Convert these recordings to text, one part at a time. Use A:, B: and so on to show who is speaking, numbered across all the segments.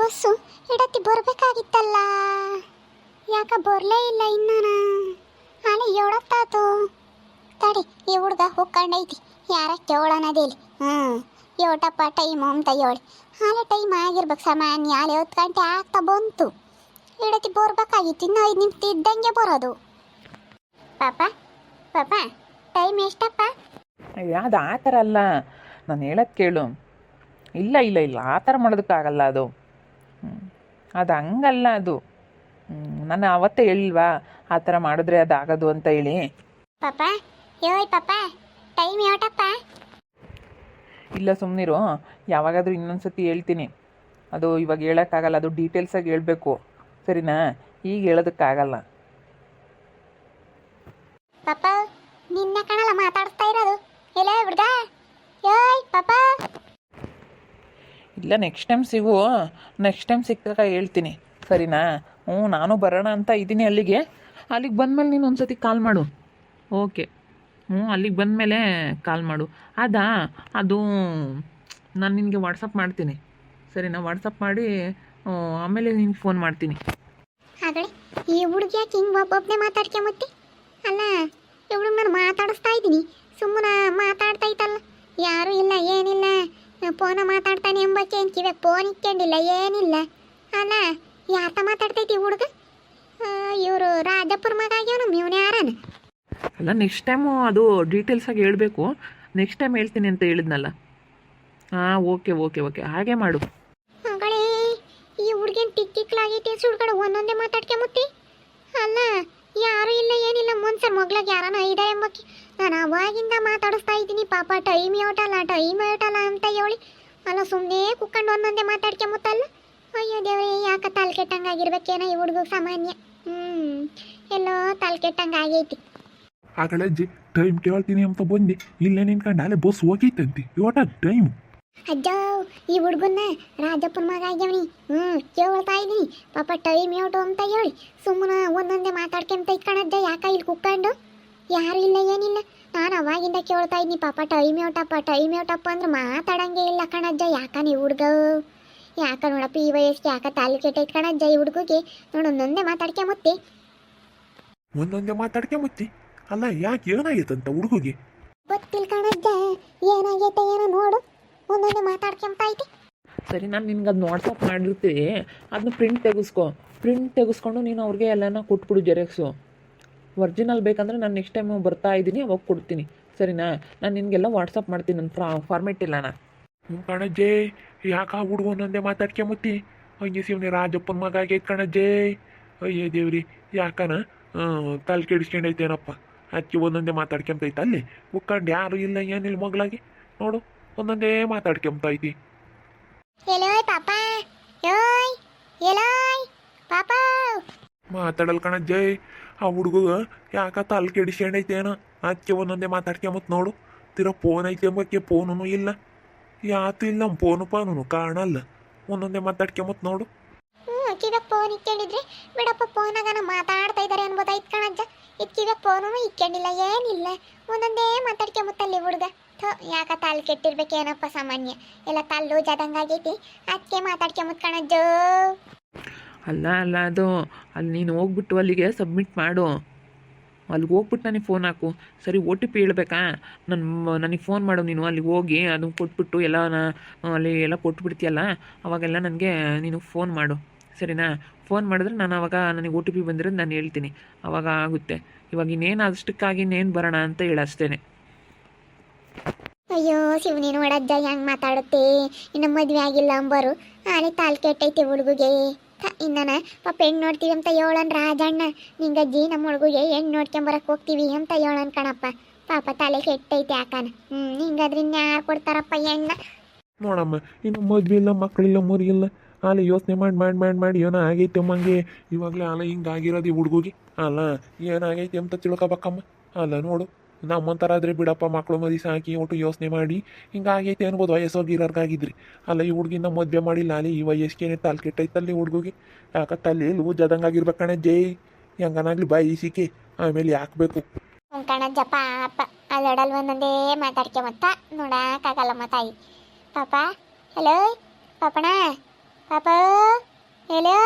A: Bus ಎಡತಿ ಬರ್ಬೇಕಾಗಿತ್ತಲ್ಲ. ಯಾಕ ಬರ್ಲೇ ಇಲ್ಲ ಇನ್ನೂ ಆಲೆ ಏಳತ್ತಾತು. ತಡಿ, ಈ ಹುಡ್ಗ ಹೋಗ್ಕೊಂಡೈತಿ. ಯಾರ ಕೇಳೋಣದೇಲಿ ಹ್ಞೂ ಏಟಪ್ಪ ಟೈಮ್ ಅಂತ ಹೇಳಿ ಆಲೆ ಟೈಮ್ ಆಗಿರ್ಬೇಕು ಸಾಮಾನ್ಯ. ಆಲೆ ಹತ್ತು ಗಂಟೆ ಆಗ್ತಾ ಬಂತು. ಇಡತಿ ಬರ್ಬೇಕಾಗಿತ್ತು. ಇನ್ನೂ ಐದು ನಿಮಿಷ ಇದ್ದಂಗೆ ಬರೋದು. ಪಾಪ ಪಾಪ ಟೈಮ್ ಎಷ್ಟಪ್ಪ?
B: ಅದು ಆ ಥರ ಅಲ್ಲ. ನಾನು ಹೇಳೋದು ಕೇಳು. ಇಲ್ಲ ಇಲ್ಲ ಇಲ್ಲ. ಆ ಥರ ಮಾಡೋದಕ್ಕಾಗಲ್ಲ ಅದು. ಅದು ಹಂಗಲ್ಲ ಅದು. ನಾನು ಅವತ್ತೇ ಹೇಳಿಲ್ವಾ? ಆ ಥರ ಮಾಡಿದ್ರೆ ಅದು ಆಗೋದು ಅಂತ ಹೇಳಿ.
A: ಪಾಪ ಯೋಯ್ ಪಾಪ ಟೈಮ್ ಯಾವಟಪ್ಪ
B: ಇಲ್ಲ ಸುಮ್ಮನಿರು ಯಾವಾಗಾದರೂ ಇನ್ನೊಂದು ಸತಿ ಹೇಳ್ತೀನಿ. ಅದು ಇವಾಗ ಹೇಳೋಕ್ಕಾಗಲ್ಲ ಅದು ಡೀಟೇಲ್ಸಾಗಿ ಹೇಳಬೇಕು. ಸರಿನಾ? ಈಗ ಹೇಳೋದಕ್ಕಾಗಲ್ಲ.
A: ಪಾಪ ನಿನ್ನ ಕಣಲ್ಲ ಮಾತಾಡ್ತಾ ಇರೋದು. ಎಲ್ಲ ಹುಡ್ಗ? ಯೋಯ್ ಪಾಪ
B: ಇಲ್ಲ ನೆಕ್ಸ್ಟ್ ಟೈಮ್ ಸಿಗು. ನೆಕ್ಸ್ಟ್ ಟೈಮ್ ಸಿಕ್ಕಾಗ ಹೇಳ್ತೀನಿ. ಸರಿನಾ? ಹ್ಞೂ ನಾನು ಬರೋಣ ಅಂತ ಇದ್ದೀನಿ ಅಲ್ಲಿಗೆ. ಅಲ್ಲಿಗೆ ಬಂದಮೇಲೆ ನೀನು ಒಂದು ಸತಿ ಕಾಲ್ ಮಾಡು. ಓಕೆ ಹ್ಞೂ ಅಲ್ಲಿಗೆ ಬಂದಮೇಲೆ ಕಾಲ್ ಮಾಡು. ಅದಾ? ಅದು ನಾನು ನಿನಗೆ ವಾಟ್ಸಪ್ ಮಾಡ್ತೀನಿ. ಸರಿನಾ? ವಾಟ್ಸಪ್ ಮಾಡಿ ಆಮೇಲೆ ನಿನ್ಗೆ ಫೋನ್ ಮಾಡ್ತೀನಿ.
A: ಹಾಗಳೆ ಈ ಹುಡುಗಿ ಯಾಕೆ ಹಿಂಗೆ ಒಬ್ಬೊಬ್ಬನೇ ಮಾತಾಡ್ಕೊಂಬತ್ತಿ ಅಲ್ಲ ಇವಳು ನಾನು ಮಾತಾಡಿಸ್ತಾ ಇದ್ದೀನಿ. ಸುಮ್ಮನೆ ಮಾತಾಡ್ತಾ ಇತ್ತಲ್ಲ ಯಾರೂ ಇಲ್ಲ ಏನಿಲ್ಲ. ಫೋನ ಮಾತಾಡ್ತಾನೆ ಎಂಬಕ್ಕೆ ಏನು ಕಿವೆ ಫೋನ್ ಇಕ್ಕೊಂಡಿಲ್ಲ ಏನಿಲ್ಲ. ಅಲ್ಲ ಯಾತ ಮಾತಾಡ್ತೈತಿ ಹುಡುಗ? ಇವರು ರಾಜಪ್ಪರ ಮಗ ಆಗ್ಯವನು ಇವನು ಯಾರನ?
B: ಅಲ್ಲ ನೆಕ್ಸ್ಟ್ ಟೈಮು ಅದು ಡೀಟೇಲ್ಸ್ ಆಗಿ ಹೇಳಬೇಕು. ನೆಕ್ಸ್ಟ್ ಟೈಮ್ ಹೇಳ್ತೀನಿ ಅಂತ ಹೇಳಿದ್ನಲ್ಲ. ಹಾಂ ಓಕೆ ಓಕೆ ಓಕೆ ಹಾಗೆ ಮಾಡು.
A: ಮಗಳೇ ಈ ಹುಡುಗಿನ ಟಿಕ್ಕಿಕ್ಲಾಗೈತಿ ಹುಡ್ಗಡೆ ಒಂದೊಂದೇ ಮಾತಾಡ್ಕೊಂಬತ್ತಿ ಅಲ್ಲ ಯಾರು ಇಲ್ಲ ಏನಿಲ್ಲ. ಮುನ್ಸರ್ ಮಗ್ಳಾಗ ಯಾರನ ಐದ ಎಂಬಕ್ಕೆ ನಾನು ಅವಾಗಿಂದ ಮಾತಾಡಿಸ್ತಾ ಇದ್ದೀನಿ ಪಾಪ ಟೈಮ್ ಯೋಟಲ್ಲ ಟೈಮ್ ಯೋಟಲ್ಲ ಅಂತ ಹೇಳಿ. ಅಲ್ಲ ಸುಮ್ಮನೆ ಕುಕ್ಕಂಡು ಒಂದೊಂದೇ ಮಾತಾಡ್ಕೊಂಬತ್ತಲ್ಲ ಅಯ್ಯೋ ದೇವ್ರೆ ಯಾಕೆ ತಲೆ ಕೆಟ್ಟಂಗಾಗಿರ್ಬೇಕೇನೋ ಈ ಹುಡುಗ ಸಾಮಾನ್ಯ. ಹ್ಞೂ ಎಲ್ಲೋ ತಲೆ ಕೆಟ್ಟಂಗಾಗೈತಿ.
C: ಆಗಳಜ್ಜಿ ಟೈಮ್ ಕೇಳ್ತೀನಿ ಅಂತ ಬಂದೆ. ಇಲ್ಲ ನಿನ್ಕಂಡು ಅಲ್ಲೇ ಬಸ್ ಹೋಗೈತಂತೆ. ಇವಟ ಟೈಮ್
A: ಅಜ್ಜೋ ಈ ಹುಡುಗನ್ನ ರಾಜಪ್ಪನ ಮಗ ಆಗ್ಯವನಿ. ಹ್ಞೂ ಕೇಳ್ತಾ ಇದ್ದೀನಿ. ಪಾಪ ಟೈಮ್ ಯಾವ್ದು ಅಂತ ಹೇಳಿ. ಸುಮ್ಮನೆ ಒಂದೊಂದೇ ಮಾತಾಡ್ಕೊಂತ ಇಟ್ಕೊಂಡಜ್ಜ ಯಾಕ ಇಲ್ಲಿ ಕುಕ್ಕೊಂಡು ಯಾರು ಇಲ್ಲ ಏನಿಲ್ಲ. ನಾನು ಅವಾಗಿಂದ ಕೇಳ್ತಾ ಇದ್ದೀನಿ ಪಾಪ ಟೈಮ್ ಯಾವಟಪ್ಪ ಟೈಮ್ ಯಾವಟಪ್ಪ ಅಂದ್ರೆ ಮಾತಾಡಂಗೆ ಇಲ್ಲ ಕಣಜ್ಜ. ಯಾಕ ನೀವು ಹುಡ್ಗ? ಯಾಕ ನೋಡಪ್ಪ ಈ ವಯಸ್ಸಿಗೆ ಯಾಕ ತಾಲಿ ಕೆಟ್ಟೈತ್ ಕಣಜ್ಜ ಈ ಹುಡುಗಿಗೆ? ನೋಡು ಒಂದೊಂದೇ ಮುತ್ತಿ.
C: ಒಂದೊಂದೇ ಮಾತಾಡ್ಕೆ ಮುತ್ತಿ? ಅಲ್ಲ ಯಾಕೆ ಏನಾಗೈತಂತ ಹುಡುಗಿಗೆ?
A: ಗೊತ್ತಿಲ್ಲ ಕಣಜ್ಜ ಏನಾಗೈತೆ ಏನೋ ನೋಡು. ಒಂದೊಂದೇ ಮಾತಾಡ್ಕೊಂತ ಐತಿ.
B: ಸರಿ ನಾನು ನಿನ್ಗೆ ಅದು ವಾಟ್ಸಪ್ ಮಾಡಿರ್ತೀವಿ ಅದನ್ನ ಪ್ರಿಂಟ್ ತೆಗೆಸ್ಕೊ. ಪ್ರಿಂಟ್ ತೆಗೆಸ್ಕೊಂಡು ನೀನು ಅವ್ರಿಗೆ ಎಲ್ಲನ ಕೊಟ್ಬಿಡು ಜೆರಾಕ್ಸು ಒರಿಜಿನಲ್ ಬೇಕಂದ್ರೆ ನಾನು ನೆಕ್ಸ್ಟ್ ಟೈಮ್ ಬರ್ತಾ ಇದ್ದೀನಿ ಅವಾಗ ಕೊಡ್ತೀನಿ. ಸರಿನಾ? ನಾನು ನಿನಗೆಲ್ಲ ವಾಟ್ಸಪ್ ಮಾಡ್ತೀನಿ ನನ್ನ ಫ್ರಾ ಫಾರ್ಮೆಟ್ ಇಲ್ಲ ನಾನು.
C: ಹ್ಞೂ ಕಣಜ್ಜೆ ಯಾಕ ಆ ಹುಡುಗ ಒಂದೊಂದೇ ಮಾತಾಡ್ಕೊಂಬತ್ತಿ ಹಂಗೆ ಶಿವನಿ ರಾಜಪ್ಪನ ಮಗ ಆಗೈತೆ ಕಣಜ್ಜೆ. ಅಯ್ಯೇ ದೇವ್ರಿ ಯಾಕನ? ತಲೆ ಕೆಡಿಸ್ಕೊಂಡೈತೇನಪ್ಪ. ಅದಕ್ಕೆ ಒಂದೊಂದೇ ಮಾತಾಡ್ಕೊಂತೈತೆ ಅಲ್ಲಿ. ಉಕ್ಕಂಡು ಯಾರು ಇಲ್ಲ ಏನಿಲ್ಲ ಮಗಳಾಗಿ ನೋಡು ಒಂದೊಂದೇ ಮಾತಾಡ್ಕೊಂತೈತಿ
A: ಪಾಪ. ಪಾಪ.
C: ಮಾತಾಡಲ್ ಜೈ. ಆ ಹುಡುಗ ಯಾಕ ತಲೆ ಕೆಡಿಸ್ಕೊಂಡೈತೇನ? ಅದಕ್ಕೆ ಒಂದೊಂದೇ ಮಾತಾಡ್ಕೊಂಬತ್ ನೋಡು. ತಿರ ಫೋನ್ ಐತೆ ಎಂಬಕ್ಕೆ ಫೋನು ಇಲ್ಲ. ಯಾತು ಇಲ್ಲ ಫೋನು ಪಾನು ಕಾಣಲ್ಲ. ಒಂದೊಂದೇ ಮಾತಾಡ್ಕೊಂಬತ್ ನೋಡು.
A: ಹ್ಞೂ ಅಕ್ಕಿದ ಫೋನ್ ಇಕ್ಕೊಂಡಿದ್ರೆ ಬಿಡಪ್ಪ ಫೋನಾಗನ ಮಾತಾಡ್ತಾ ಇದ್ದಾರೆ ಅನ್ಬೋದಾಯ್ತು ಕಣಜ್ಜ ಕಿವ್ಯಾಗ ಫೋನು ಇಕ್ಕೊಂಡಿಲ್ಲ, ಏನಿಲ್ಲ. ಒಂದೊಂದೇ ಮಾತಾಡ್ಕೊಂಬತ್ತಲ್ಲಿ ಹುಡುಗ. ಥೋ, ಯಾಕ ತಾಲ್ ಕೆಟ್ಟಿರ್ಬೇಕೇನಪ್ಪ ಸಾಮಾನ್ಯ. ಎಲ್ಲ ತಲ್ಲು ಆದಂಗಾಗೈತಿ ಅದಕ್ಕೆ ಮಾತಾಡ್ಕೊಂಬತ್ ಕಣಜ್ಜೋ
B: ಅಲ್ಲ ಅಲ್ಲ, ಅದು ಅಲ್ಲಿ ನೀನು ಹೋಗ್ಬಿಟ್ಟು ಅಲ್ಲಿಗೆ ಸಬ್ಮಿಟ್ ಮಾಡು. ಅಲ್ಲಿಗೆ ಹೋಗ್ಬಿಟ್ಟು ನನಗೆ ಫೋನ್ ಹಾಕು. ಸರಿ ಓ ಟಿ ಪಿ ಹೇಳ್ಬೇಕಾ? ನನ್ನ ನನಗೆ ಫೋನ್ ಮಾಡು ನೀನು, ಅಲ್ಲಿಗೆ ಹೋಗಿ ಅದನ್ನ ಕೊಟ್ಬಿಟ್ಟು ಎಲ್ಲ ಅಲ್ಲಿ ಎಲ್ಲ ಕೊಟ್ಬಿಡ್ತೀಯಲ್ಲ, ಅವಾಗೆಲ್ಲ ನನಗೆ ನೀನು ಫೋನ್ ಮಾಡು. ಸರಿನಾ? ಫೋನ್ ಮಾಡಿದ್ರೆ ನಾನು ಅವಾಗ ನನಗೆ ಒ ಟಿ ಪಿ ಬಂದಿರೋದು ನಾನು ಹೇಳ್ತೀನಿ. ಅವಾಗ ಆಗುತ್ತೆ. ಇವಾಗ ಇನ್ನೇನು ಅಷ್ಟಕ್ಕಾಗಿ ಇನ್ನೇನು ಬರೋಣ ಅಂತ ಹೇಳಷ್ಟೇನೆ
A: ಅಯ್ಯೋ ಶಿವನಿ ನೋಡಜ್ಜ ಹೆಂಗೆ ಮಾತಾಡುತ್ತೆ? ಇನ್ನು ಮದುವೆ ಆಗಿಲ್ಲ ಅಂಬರು. ಆಲೆ ತಾಲ್ ಹುಡುಗಿಗೆ. ಇನ್ನನ ಪಾಪ ಹೆಣ್ಣು ನೋಡ್ತೀವಿ ಅಂತ ಹೇಳನ್ ರಾಜಣ್ಣ. ನಿಂಗಜ್ಜಿ ನಮ್ಮ ಹುಡುಗಿಗೆ ಹೆಣ್ಣು ನೋಡ್ಕೊಂಬರಕ್ ಹೋಗ್ತೀವಿ ಅಂತ ಹೇಳನ್ ಕಣಪ್ಪ. ಪಾಪ ತಲೆ ಕೆಟ್ಟೈತೆ ಯಾಕನ. ಹ್ಮ್ ಹಿಂಗಾದ್ರೆ ಇನ್ಯಾರು ಕೊಡ್ತಾರಪ್ಪ ಹೆಣ್ಣ?
C: ನೋಡಮ್ಮ, ಇನ್ನು ಮದ್ವೆ ಇಲ್ಲ ಮಕ್ಕಳಿಲ್ಲ ಮುರಿಯಿಲ್ಲ ಅಲ್ಲಿ ಯೋಚನೆ ಮಾಡಿ ಮಾಡಿ ಮಾಡಿ ಮಾಡಿ, ಏನೋ ಆಗೈತೆ ಅಮ್ಮಂಗೆ ಇವಾಗಲೇ ಅಲ್ಲ ಹಿಂಗಾಗಿರೋದು ಈ ಹುಡುಗಿಗೆ. ಅಲ್ಲ, ಏನಾಗೈತೆ ಅಂತ ತಿಳ್ಕೊಬೇಕಮ್ಮ ಅಲ್ಲ, ನೋಡು. ನಮ್ಮಂಥರ ಆದ್ರೆ ಬಿಡಪ್ಪ ಮಕ್ಕಳು ಮದಿ ಸಾಕಿ ಒಟ್ಟು ಯೋಚನೆ ಮಾಡಿ. ಹಿಂಗಾಗೈತೆ ಅನ್ಬೋದು ವಯಸ್ಸೋಗಿರೋರ್ಗಾಗಿದ್ರಿ ಅಲ್ಲ ಈ ಹುಡುಗಿನ ಮದುವೆ ಮಾಡಿಲ್ಲ ಅಲ್ಲಿ ಈ ವಯಸ್ಸಿಗೆ ತಲೆ ಕೆಟ್ಟೈತಲ್ಲಿ ಹುಡುಗಿಗೆ. ಯಾಕ ತಲೆ ಲೂ ಜದಂಗಾಗಿರ್ಬೇಕಣ್ಣ ಜೈ. ಹೆಂಗನಾಗ್ಲಿ ಬಾಯಿ ಸಿಕ್ಕಿ ಆಮೇಲೆ ಯಾಕೆ ಬೇಕು?
A: ಕಣಜ್ಜ ಪಾಪ ಅಲ್ಲಡಲ್ ಒಂದೊಂದೇ ಮತ್ತ ನೋಡಕ್ಕಾಗಲ್ಲ ತಾಯಿ. ಪಾಪ, ಹಲೋ ಪಾಪಣ ಪಾಪ ಹಲೋ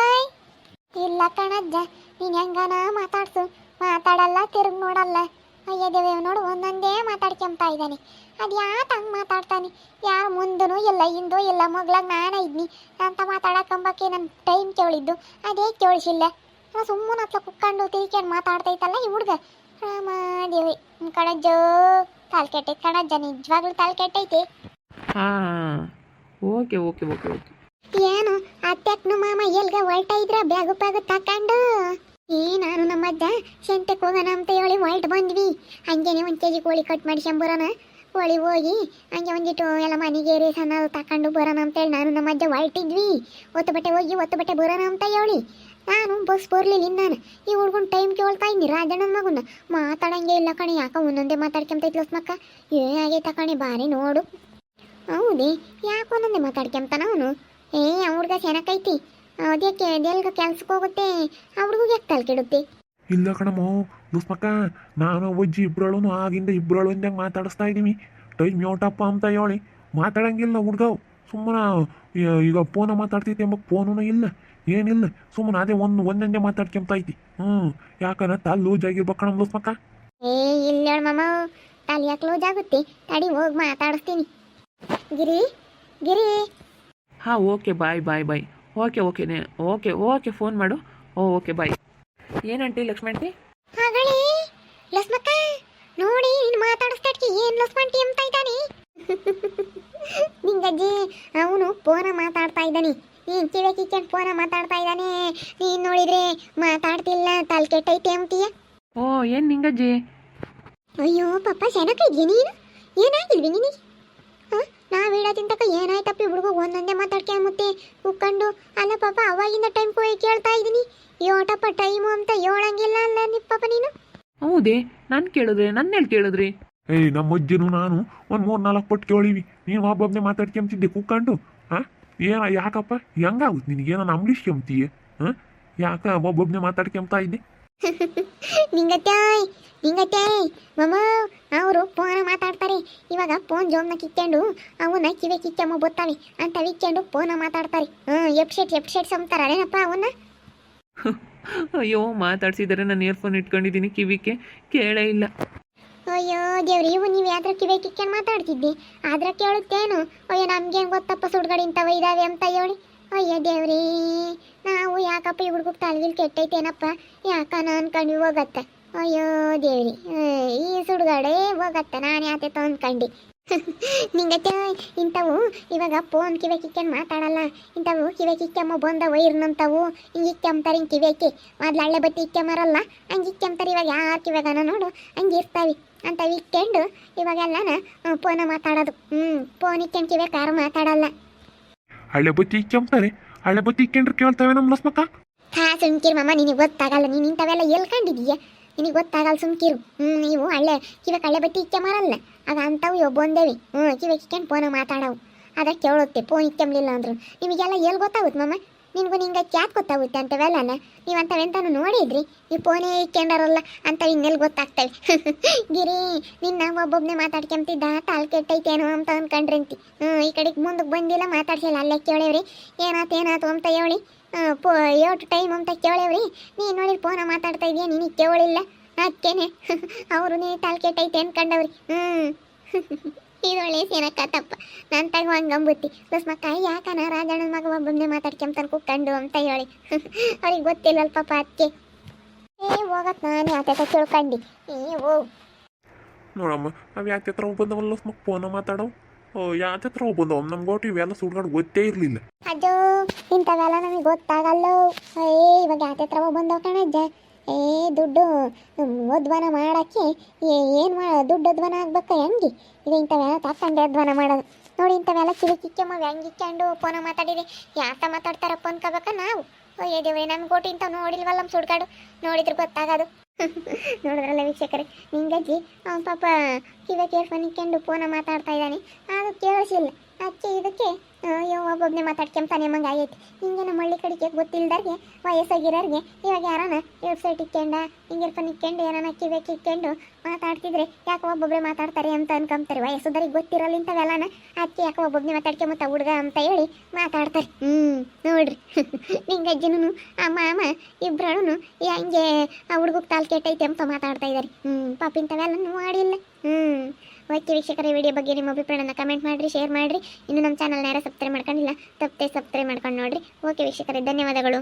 A: ಇಲ್ಲ ಕಣಜ್ಜ, ನೀನು ಹೆಂಗನ ಮಾತಾಡ್ಸು? ಮಾತಾಡಲ್ಲ, ತಿರುಗಿ ನೋಡಲ್ಲ. ಅಯ್ಯ ದೇವ ನೋಡು ಒಂದೊಂದೇ ಮಾತಾಡ್ಕೊಂತ ಇದ್ದಾನೆ ಅದು ಯಾಕೆ ಹಂಗೆ ಮಾತಾಡ್ತಾನೆ? ಯಾರು ಮುಂದೂ ಇಲ್ಲ ಹಿಂದೂ ಇಲ್ಲ ಮಗ್ಳಾಗ ನಾನು ಇದ್ನಿ. ಅಂತ ಮಾತಾಡಕ್ಕಂಬಕ್ಕೆ ನನ್ನ ಟೈಮ್ ಕೇಳಿದ್ದು. ಅದೇ ಕೇಳಿಸಿಲ್ಲ. ಸುಮ್ಮನೆ ಹತ್ರ ಕುತ್ಕೊಂಡು ತಿರ್ಕೊಂಡು ಮಾತಾಡ್ತೈತಲ್ಲ ಈ ಹುಡುಗ. ರಾಮ ದೇವಿ ಕಣಜ್ಜೋ ತಾಲ್ ಕೆಟ್ಟೈತೆ ಕಣಜ್ಜ ನಿಜವಾಗ್ಲೂ ತಾಲ್ ಕೆಟ್ಟೈತೆ.
B: ಹಾಂ ಓಕೆ ಓಕೆ ಓಕೆ ಓಕೆ.
A: ಏನು ಅತ್ತೆಕ್ನು ಮಾಮ ಎಲ್ಗ ಹೊರಟ ಇದ್ರ? ಬ್ಯಾಗು ಪ್ಯಾಗು ತಕೊಂಡು. ಈ ನಾನು ನಮ್ಮ ಅಜ್ಜ. ಸಂತೆಗೆ ಹೋಗೋಣ ಅಂತ ಹೇಳಿ ಹೊಲ್ಟ್ ಬಂದ್ವಿ. ಹಂಗೇನೆ ಒಂದು ಕೆಜಿ ಕೋಳಿ ಕಟ್ ಮಾಡಿಸ್ಕೊಂಬರೋಣ ಕೋಳಿ ಹೋಗಿ ಹಂಗೆ ಒಂದಿಟ್ಟು ಎಲ್ಲ ಮನೆಗೆ ಸಣ್ಣ ತಕೊಂಡು ಬರೋಣ ಅಂತೇಳಿ ನಾನು ನಮ್ಮ ಅಜ್ಜ ಹೊಲ್ಟಿದ್ವಿ ಒತ್ತು ಬಟ್ಟೆ ಹೋಗಿ ಒತ್ತು ಬಟ್ಟೆ ಬರೋಣ ಅಂತ ಹೇಳಿ. ನಾನು ಬಸ್ ಬರಲಿಲ್ಲ ನಾನು ಈ ಹುಡ್ಗನ್ ಟೈಮ್ ಕೇಳ್ತಾ ಇದ್ದೀನಿ ರಾಜಣ್ಣನ ಮಗುನ. ಮಾತಾಡಂಗೆ ಇಲ್ಲ ಕಣಿ. ಯಾಕ ಒಂದೊಂದೇ ಮಾತಾಡ್ಕೊಂತೈತ್ಲ ಮಕ್ಕ ಏನಾಗೈತ ಕಣಿ. ಬಾರಿ ನೋಡು. ಹೌದೇ. ಯಾಕೆ ಒಂದೊಂದೇ ಮಾತಾಡ್ಕೊಂತಾನ ಅವನು? ಏ ಹುಡ್ಗ ಚೆನ್ನಾಗೈತಿ ಅದಕ್ಕೆ ದೇಲ್ಗ ಕೆಲ್ಸಕ್ಕೆ ಹೋಗುತ್ತೆ. ಅವ್ರಿಗೂ ಯಾಕೆ ತಲೆ ಕೆಡುತ್ತೆ?
C: ಇಲ್ಲ ಕಣಮ್ಮ ದುಸ್ಮಕ್ಕ ನಾನು ಒಜ್ಜಿ ಇಬ್ಬರಳು ಆಗಿಂದ ಇಬ್ಬರಳು ಅಂದಾಗ ಮಾತಾಡಿಸ್ತಾ ಇದ್ದೀವಿ ಟೈಮ್ ಯೋಟಪ್ಪ ಅಂತ ಹೇಳಿ. ಮಾತಾಡಂಗಿಲ್ಲ ಹುಡ್ಗವು ಸುಮ್ಮನೆ ಈಗ ಫೋನ ಮಾತಾಡ್ತೈತಿ ಎಂಬ ಫೋನೂ ಇಲ್ಲ ಏನಿಲ್ಲ. ಸುಮ್ಮನೆ ಅದೇ ಒಂದು ಒಂದೊಂದೇ ಮಾತಾಡ್ಕೊಂತ ಐತಿ ಹ್ಞೂ ಯಾಕಂದ್ರೆ ತಲೆ ಲೂಜ್ ಆಗಿರ್ಬೇಕು ಕಣಮ್ಮ ದುಸ್ಮಕ್ಕ
A: ಏ ಇಲ್ಲ ಹೇಳ ಮಾಮ. ತಲೆ ಯಾಕೆ ಲೂಜ್ ಆಗುತ್ತೆ? ತಡಿ ಹೋಗಿ ಮಾತಾಡಿಸ್ತೀನಿ. ಗಿರಿ ಗಿರಿ.
B: ಹಾಂ okay bye bye bye. Okay okay okay okay phone ಮಾಡು. ಓ ಓಕೆ ಬಾಯ್. ಏನಂಟಿ ಲಕ್ಷ್ಮಣಿ
A: ಹಾಗಳೇ ಲಸ್ಮಕ್ಕ ನೋಡಿ ನೀನು ಮಾತಾಡಿಸ್ತಾಡ್ಕಿ ಏನು ಲಸ್ಮಂಟಿ ಅಂತ ಇದ್ದಾನೆ? ನಿಂಗಜ್ಜಿ ಅವನು ಫೋನ ಮಾತಾಡ್ತಾ ಇದ್ದಾನೆ. ನೀನು ಕಿವೆ ಕಿಚ್ಚಂಡು ಫೋನ ಮಾತಾಡ್ತಾ ಇದ್ದಾನೆ. ನೀನು ನೋಡಿದ್ರೆ ಮಾತಾಡ್ತಿಲ್ಲ ತಲೆ ಕೆಟ್ಟೈತೆ ಅಂತೀಯ?
B: ಓ ಏನು ನಿಂಗಜ್ಜಿ?
A: ಅಯ್ಯೋ ಪಾಪ ಚೆನ್ನಾಗಿದ್ಯ ನೀನು ಏನಾಗಿಲ್ವಿ ನಿನಗೆ? ನಾವು ಹೇಳೋದಿನ ತಕ ಏನಾಯ್ತಪ್ಪ ಹುಡುಗ ಒಂದೊಂದೇ ಮಾತಾಡ್ಕೊಂಬತ್ತೆ ಉಕ್ಕಂಡು. ಅಲ್ಲ ಪಾಪ ಅವಾಗಿಂದ ಟೈಮ್ ಹೋಗಿ ಕೇಳ್ತಾ ಇದ್ದೀನಿ. ಯೋಟಪ್ಪ ಟೈಮ್ ಅಂತ ಹೇಳಂಗಿಲ್ಲ ಅಲ್ಲ ನಿ ಪಾಪ ನೀನು?
B: ಹೌದೇ ನಾನು ಕೇಳಿದ್ರೆ ನನ್ನೆಲ್ಲಿ ಕೇಳಿದ್ರಿ?
C: ಏಯ್ ನಮ್ಮ ಅಜ್ಜನು ನಾನು ಒಂದು ಮೂರು ನಾಲ್ಕು ಪಟ್ಟು ಕೇಳಿವಿ. ನೀನು ಒಬ್ಬೊಬ್ಬನೇ ಮಾತಾಡ್ಕೊಂತಿದ್ದೆ ಕುಕ್ಕೊಂಡು. ಹಾ? ಏನ ಯಾಕಪ್ಪ? ಹೆಂಗಾಗುತ್ತೆ ನಿನಗೆ? ನಾನು ಅಂಬ್ಲಿಸ್ಕೊಂತೀಯ ಹಾ? ಯಾಕ ಒಬ್ಬೊಬ್ಬನೇ ಮಾತಾಡ್ಕೊಂತಾ ಇದ್ದೆ?
A: ನಿಂಗತ್ತಾಯ್ ನಿಂಗತ್ತಾಯ್ ಮಮ್ಮ ಅವರು ಫೋನ್ ಮಾತಾಡ್ತಾರೆ ಇವಾಗ ಫೋನ್ ಜೋಮ್ನ ಕಿತ್ಕೊಂಡು ಅವನ್ನ ಕಿವಿ ಕಿಚ್ಚಮ್ಮ ಬತ್ತಾವೆ ಅಂತ ಇಕ್ಕೊಂಡು ಫೋನ ಮಾತಾಡ್ತಾರೆ. ಹ್ಞೂ ಎಪ್ಸೆಟ್ ಎಪ್ಸೆಟ್ ಸಂತಾರ ಅದೇನಪ್ಪ ಅವನ್ನ?
B: ಅಯ್ಯೋ ಮಾತಾಡ್ಸಿದ್ದಾರೆ ನಾನು ಇಯರ್ಫೋನ್ ಇಟ್ಕೊಂಡಿದ್ದೀನಿ ಕಿವಿಗೆ ಕೇಳೇ ಇಲ್ಲ.
A: ಅಯ್ಯೋ ದೇವ್ರಿ ಇವು ನೀವು ಯಾವ್ದ್ರ ಕಿವಿ ಕಿಕ್ಕೊಂಡು ಮಾತಾಡ್ತಿದ್ದಿ? ಆದ್ರ ಕೇಳುತ್ತೇನು? ಅಯ್ಯೋ ನಮ್ಗೇನು ಗೊತ್ತಪ್ಪ ಸುಡ್ಗಡಿ ಇಂಥವು ಇದಾವೆ ಅಂತ ಹೇಳಿ. ಅಯ್ಯೋ ದೇವ್ರಿ ನಾವು ಯಾಕಪ್ಪ ಈ ಹುಡುಗಕ್ಕೆ ತಲೆಗಿಲ್ ಕೆಟ್ಟೈತೇನಪ್ಪ? ಯಾಕ ಅನ್ಕೊಂಡ್ವಿ ಹೋಗತ್ತೆ? ಅಯ್ಯೋ ದೇವ್ರಿ. ಈ ಸುಡ್ಗಾಡೆ ಹೋಗತ್ತ ನಾನು ಯಾತೆ ಅನ್ಕಂಡು ನಿಂಗತ್ತೆ ಇಂಥವು ಇವಾಗ ಫೋನ್ ಕಿವೆ ಕಿಕ್ಕೊಂಡು ಮಾತಾಡಲ್ಲ. ಇಂಥವು ಕಿವೆ ಕಿಕ್ಕಮ್ಮ ಬಂದ ವೈರ್ನಂತವು ಹಿಂಗೆ ಇಕ್ಕಂತಾರೆ ಹಿಂಗೆ ಕಿವೆಕಿ ಮೊದ್ಲು ಹಳ್ಳೆ ಬತ್ತಿ ಇಕ್ಕಮರಲ್ಲ ಹಂಗೆ ಇಕ್ಕಂತಾರೆ ಇವಾಗ ಯಾರು ಕಿವೆಗನ ನೋಡು. ಹಂಗೆ ಇರ್ತಾವೆ. ಅಂತ ಇಕ್ಕೊಂಡು ಇವಾಗೆಲ್ಲನ ಫೋನ ಮಾತಾಡೋದು. ಹ್ಞೂ ಫೋನ್ ಇಕ್ಕೊಂಡು ಕಿವೆ ಯಾರು ಮಾತಾಡಲ್ಲ.
C: ಹಳ್ಳೆ ಬತ್ತಿ ಇಕ್ಕೊಂತಾರೆ ಹಳ್ಳೆ ಬತ್ತಿ ಇಕ್ಕೊಂಡ್ರೆ ಕೇಳ್ತಾವೆ ನಮ್ಮ ಲಸ್ಮಕ್ಕ?
A: ಹಾ ಸುಮ್ಕಿರ್ ಮಮ್ಮ ನಿನಗೆ ಗೊತ್ತಾಗಲ್ಲ ನೀನು ಇಂಥವೆಲ್ಲ ಎಲ್ಲಿ ಕಂಡಿದೀಯ ನಿನಗೆ ಗೊತ್ತಾಗಲ್ಲ ಸುಮ್ಕಿರು ಹ್ಞೂ ನೀವು ಹಳ್ಳೆ ಕಿವೆ ಕಳ್ಳೆ ಬತ್ತಿ ಇಕ್ಕೆ ಮಾರಲ್ಲ? ಆಗ ಅಂಥವು ಇವ್ ಬಂದೇವಿ ಹ್ಞೂ ಕಿವೆ ಇಕ್ಕೊಂಡು ಫೋನ ಮಾತಾಡವು. ಅದ ಕೇಳುತ್ತೆ ಫೋನ್ ಇಕ್ಕಂಬ್ಲಿಲ್ಲ ಅಂದ್ರು. ನಿಮಗೆಲ್ಲ ಎಲ್ಲಿ ಗೊತ್ತಾಗುತ್ತೆ ಮಮ್ಮ ನಿನಗೂ ನಿಂಗೆ ಕ್ಯಾತ್ ಗೊತ್ತಾಗುತ್ತೆ ಅಂತವೆಲ್ಲನ ನೀವು ಅಂಥವೆಂತನೂ ನೋಡಿದ್ರಿ? ಈ ಫೋನೇ ಇಕ್ಕೊಂಡಾರಲ್ಲ ಅಂತ ಇನ್ನೆಲ್ಲಿ ಗೊತ್ತಾಗ್ತವೆ. ಗಿರಿ, ನಿನ್ನ ಒಬ್ಬೊಬ್ಬನೇ ಮಾತಾಡ್ಕೊಂತಿದ್ದ ತಾಲ್ ಕೆಟ್ಟೈತೇನೋ ಅಂತ ಅನ್ಕೊಂಡ್ರಂತಿ. ಹ್ಞೂ ಈ ಕಡೆಗೆ ಮುಂದಕ್ಕೆ ಬಂದಿಲ್ಲ, ಮಾತಾಡ್ಸಿಲ್ಲ. ಅಲ್ಲೇ ಕೇಳೇವ್ರಿ. ಏನಾತು ಏನಾತು ಅಂತ ಹೇಳಿ. ಏಟು ಟೈಮ್ ಅಂತ ಕೇಳೇವ್ರಿ? ನೀ ನೋಡಿ ಫೋನ ಮಾತಾಡ್ತಾ ಇದೀಯ? ನೀನು ಕೇಳಿಲ್ಲ ಅದಕ್ಕೇನೆ ಅವರು ನೀ ತಾಲ್ ಐತೆ ಅನ್ಕೊಂಡವ್ರಿ. ಹ್ಞೂ ಇದು ಒಳ್ಳೆ ಸೇನಕ್ಕತ್ತಪ್ಪ ನನ್ನ ತಗ ಹಂಗಂಬುತ್ತಿ. ಪ್ಲಸ್ ಮಕ್ಕ ಯಾಕನ ರಾಜಣ್ಣನ ಮಗ ಒಬ್ಬೊಬ್ಬನೇ ಮಾತಾಡ್ಕೊಂತಾನೆ ಕುಕ್ಕಂಡು ಅಂತ ಹೇಳಿ. ಅವ್ರಿಗೆ ಗೊತ್ತಿಲ್ಲಲ್ಲ ಪಾಪ ಅದಕ್ಕೆ ಏ, ಹೋಗತ್ ನಾನೇ ಆತ ತಿಳ್ಕಂಡು. ಏ, ಓ.
C: ನೋಡಮ್ಮ ಅವು ಯಾಕೆ ಹತ್ರ ಬಂದವಲ್ಲ ಲಸ್ಮಕ್ ಫೋನ ಮಾತಾಡವು? ಓ ಯಾಕೆ ಹತ್ರ ಬಂದವ ನಮ್ಗೆ ಒಟ್ಟು ಇವೆಲ್ಲ ಸುಡ್ಗಾಡು ಗೊತ್ತೇ ಇರಲಿಲ್ಲ.
A: ಅದು ಇಂಥವೆಲ್ಲ ನಮಗೆ ಗೊತ್ತಾಗಲ್ಲ. ಏ, ಇವಾಗ ಯಾತತ್ರ ಬಂದವ ಕಣಜ್ಜ. ಏ, ದುಡ್ಡು ಉದ್ವನ ಮಾಡಕ್ಕೆ ಏನು ಮಾಡ ದುಡ್ಡು ಉದ್ವನ ಆಗ್ಬೇಕು ಹೆಂಗೆ? ಇದು ಇಂಥವೆಲ್ಲ ತಕ್ಕಂಡೆ ಉದ್ವನ ಮಾಡೋದು. ನೋಡಿ, ಇಂಥವೆಲ್ಲ ಕಿವಿ ಕಿಕ್ಕಮ್ಮ ಹೆಂಗಿಕ್ಕೊಂಡು ಫೋನ ಮಾತಾಡಿರಿ ಯಾತ ಮಾತಾಡ್ತಾರಪ್ಪ ಅನ್ಕೋಬೇಕ ನಾವು? ಏ, ದೇವ್ರೆ, ನಮ್ಗೆ ಗೋಟಿ ಇಂಥವು ನೋಡಿಲ್ವಲ್ಲ ನಮ್ಮ ಸುಡ್ಗಾಡು. ನೋಡಿದ್ರೆ ಗೊತ್ತಾಗೋದು. ನೋಡಿದ್ರಲ್ಲ ವೀಕ್ಷಕರೇ, ನಿಂಗಜ್ಜಿ, ಅವನ ಪಾಪ ಕಿವಿ ಕೇರ್ಫೋನ್ ಇಕ್ಕೊಂಡು ಫೋನ ಮಾತಾಡ್ತಾ ಇದ್ದಾನೆ. ಅದು ಕೇಳಿಸಿಲ್ಲ ಅದಕ್ಕೆ ಇದಕ್ಕೆ? ಅಯ್ಯೋ ಒಬ್ಬೊಬ್ಬನೇ ಮಾತಾಡ್ಕೊಂತಾನೆ ಮಂಗ ಆಗೈತಿ. ಹಿಂಗೆ ನಮ್ಮ ಹಳ್ಳಿ ಕಡೆಗೆ ಗೊತ್ತಿಲ್ದಾಗೆ ವಯಸ್ಸಾಗಿರೋರಿಗೆ, ಇವಾಗ ಯಾರನ ವೆಬ್ಸೈಟ್ ಇಕ್ಕೊಂಡ, ಹಿಂಗಿರ್ಕೊಂಡು ಇಕ್ಕೊಂಡು ಏನಾನ ಕಿವ್ಯಾಕ್ ಇಕ್ಕೊಂಡು ಮಾತಾಡ್ತಿದ್ರೆ ಯಾಕೆ ಒಬ್ಬೊಬ್ಬರೇ ಮಾತಾಡ್ತಾರೆ ಅಂತ ಅನ್ಕೊಂತಾರೆ ವಯಸ್ಸದರಿಗೆ ಗೊತ್ತಿರಲ್ಲ ಇಂಥವೆಲ್ಲನ ಅದಕ್ಕೆ ಯಾಕೆ ಒಬ್ಬೊಬ್ಬನೇ ಮಾತಾಡ್ಕೊಂಬತ್ತ ಹುಡುಗ ಅಂತ ಹೇಳಿ ಮಾತಾಡ್ತಾರೆ. ಹ್ಞೂ ನೋಡ್ರಿ. ನಿಂಗೆ ಅಜ್ಜಿನೂ ಆ ಮಾಮ ಇಬ್ಬರೂ ಹೆಂಗೆ ಆ ಹುಡುಗಕ್ಕೆ ತಾಲ್ ಕೆಟ್ಟೈತೆ ಅಂತ ಮಾತಾಡ್ತಾ ಇದ್ದಾರೆ ಹ್ಞೂ ಪಾಪ ಇಂಥವೆಲ್ಲ ಮಾಡಿಲ್ಲ. ಹ್ಞೂ ಓಕೆ ವೀಕ್ಷಕರ, ವಿಡಿಯೋ ಬಗ್ಗೆ ನಿಮ್ಮ ಅಭಿಪ್ರಾಯನ ಕಮೆಂಟ್ ಮಾಡಿರಿ ಶೇರ್ ಮಾಡಿರಿ. ಇನ್ನು ನಮ್ಮ ಚಾನಲ್ನ ಯಾರು ಸಬ್ಸ್ಕ್ರೈಬ್ ಮಾಡ್ಕೊಂಡಿಲ್ಲ ತಪ್ಪದೆ ಸಬ್ಸ್ಕ್ರೈಬ್ ಮಾಡ್ಕೊಂಡು ನೋಡ್ರಿ. ಓಕೆ ವೀಕ್ಷಕರೇ ಧನ್ಯವಾದಗಳು.